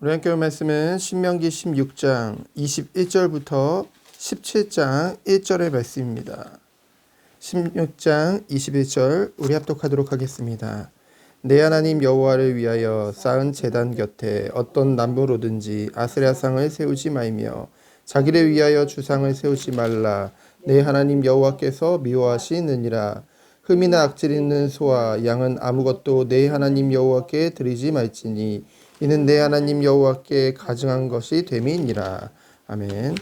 우리 함께 볼 말씀은 신명기 16장 21절부터 17장 1절의 말씀입니다. 16장 21절 우리 합독하도록 하겠습니다. 내 하나님 여호와를 위하여 쌓은 제단 곁에 어떤 나무로든지 아스라상을 세우지 말며 자기를 위하여 주상을 세우지 말라. 내 하나님 여호와께서 미워하시느니라. 흠이나 악질 있는 소와 양은 아무것도 내 하나님 여호와께 드리지 말지니 이는 내 하나님 여호와께 가증한 것이 됨이니라. 아멘.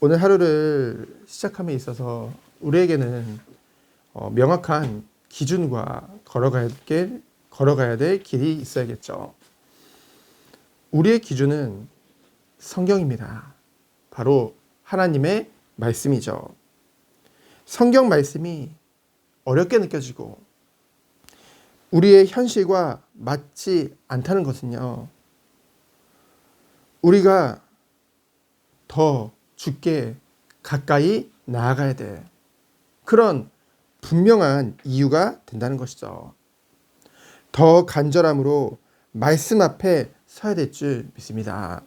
오늘 하루를 시작함에 있어서 우리에게는 어, 명확한 기준과 걸어가야 될, 걸어가야 될 길이 있어야겠죠. 우리의 기준은 성경입니다. 바로 하나님의 말씀이죠. 성경 말씀이 어렵게 느껴지고 우리의 현실과 맞지 않다는 것은요. 우리가 더 죽게 가까이 나아가야 돼. 그런 분명한 이유가 된다는 것이죠. 더 간절함으로 말씀 앞에 서야 될 줄 믿습니다.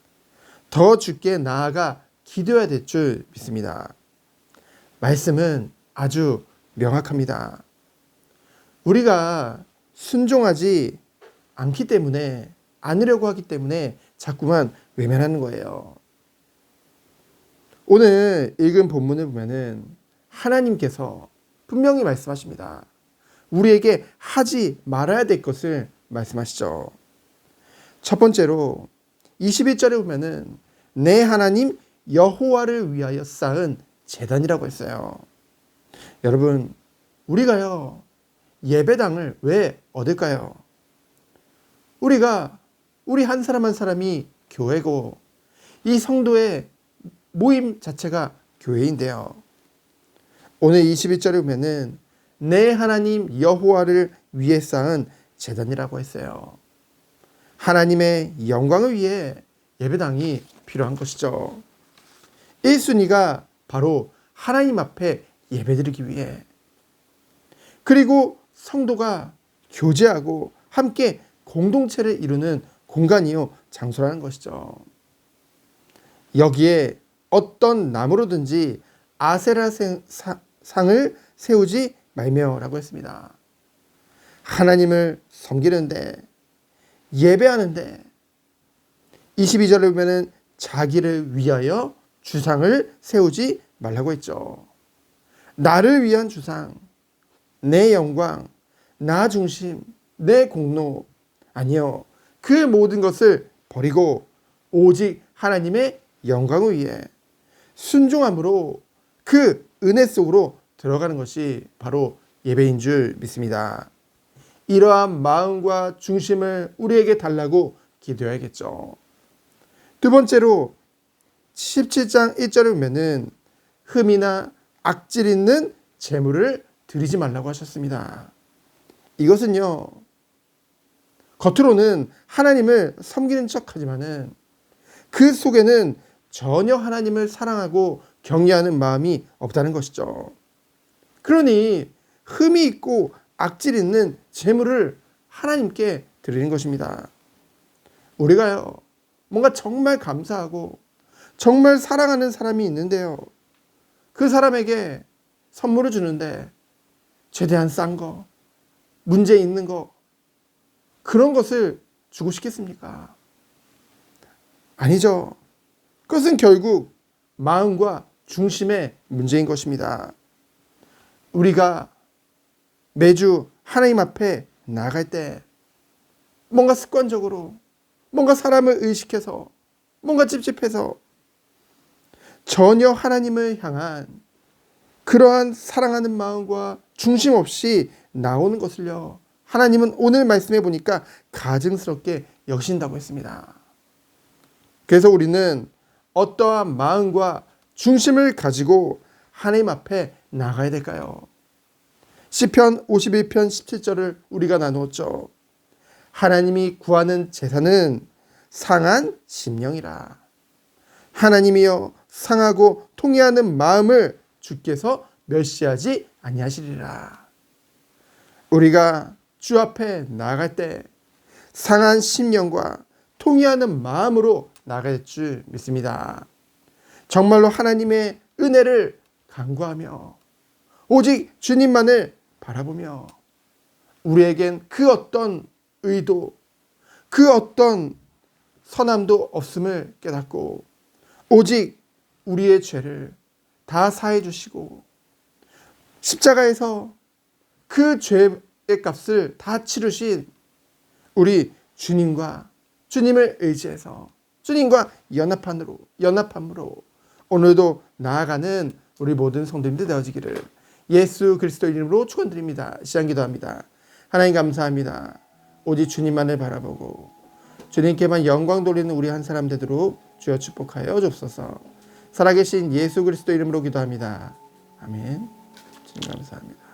더 죽게 나아가 기도해야 될 줄 믿습니다. 말씀은 아주 명확합니다. 우리가 순종하지 않기 때문에 않으려고 하기 때문에 자꾸만 외면하는 거예요. 오늘 읽은 본문을 보면은 하나님께서 분명히 말씀하십니다. 우리에게 하지 말아야 될 것을 말씀하시죠. 첫 번째로 21절에 보면은 내 하나님 여호와를 위하여 쌓은 재단이라고 했어요. 여러분, 우리가요, 예배당을 왜 얻을까요? 우리가, 우리 한 사람 한 사람이 교회고, 이 성도의 모임 자체가 교회인데요. 오늘 21절에 보면은 내 하나님 여호와를 위해 쌓은 재단이라고 했어요. 하나님의 영광을 위해 예배당이 필요한 것이죠. 1순위가 바로 하나님 앞에 예배드리기 위해 그리고 성도가 교제하고 함께 공동체를 이루는 공간이요 장소라는 것이죠. 여기에 어떤 나무로든지 아세라 상을 세우지 말며라고 했습니다. 하나님을 섬기는데 예배하는데 22절에 보면은 자기를 위하여 주상을 세우지 말라고 했죠. 나를 위한 주상, 내 영광, 나 중심, 내 공로 아니요. 그 모든 것을 버리고 오직 하나님의 영광을 위해 순종함으로 그 은혜 속으로 들어가는 것이 바로 예배인 줄 믿습니다. 이러한 마음과 중심을 우리에게 달라고 기도해야겠죠. 두 번째로 17장 1절을 보면은 흠이나 악질 있는 재물을 드리지 말라고 하셨습니다. 이것은요. 겉으로는 하나님을 섬기는 척하지만은 그 속에는 전혀 하나님을 사랑하고 경외하는 마음이 없다는 것이죠. 그러니 흠이 있고 악질 있는 재물을 하나님께 드리는 것입니다. 우리가요, 뭔가 정말 감사하고 정말 사랑하는 사람이 있는데요. 그 사람에게 선물을 주는데 최대한 싼 거, 문제 있는 거, 그런 것을 주고 싶겠습니까? 아니죠. 그것은 결국 마음과 중심의 문제인 것입니다. 우리가 매주 하나님 앞에 나갈 때 뭔가 습관적으로 뭔가 사람을 의식해서 뭔가 찝찝해서 전혀 하나님을 향한 그러한 사랑하는 마음과 중심 없이 나오는 것을요. 하나님은 오늘 말씀해 보니까 가증스럽게 여신다고 했습니다. 그래서 우리는 어떠한 마음과 중심을 가지고 하나님 앞에 나가야 될까요? 시편 51편 17절을 우리가 나누었죠. 하나님이 구하는 제사는 상한 심령이라. 하나님이여 상하고 통해하는 마음을 주께서 멸시하지 아니하시리라. 우리가 주 앞에 나갈 때 상한 심령과 통의하는 마음으로 나아갈 줄 믿습니다. 정말로 하나님의 은혜를 간구하며 오직 주님만을 바라보며 우리에겐 그 어떤 의도, 그 어떤 선함도 없음을 깨닫고 오직 우리의 죄를 다 사해 주시고 십자가에서 그 죄의 값을 다 치르신 우리 주님과 주님을 의지해서 주님과 연합함으로 연합함으로 오늘도 나아가는 우리 모든 성도님들 되어지기를 예수 그리스도 이름으로 축원드립니다. 시간 기도합니다. 하나님 감사합니다. 오직 주님만을 바라보고 주님께만 영광 돌리는 우리 한 사람 되도록 주여 축복하여 주옵소서. 살아계신 예수 그리스도 이름으로 기도합니다. 아멘. 주님 감사합니다.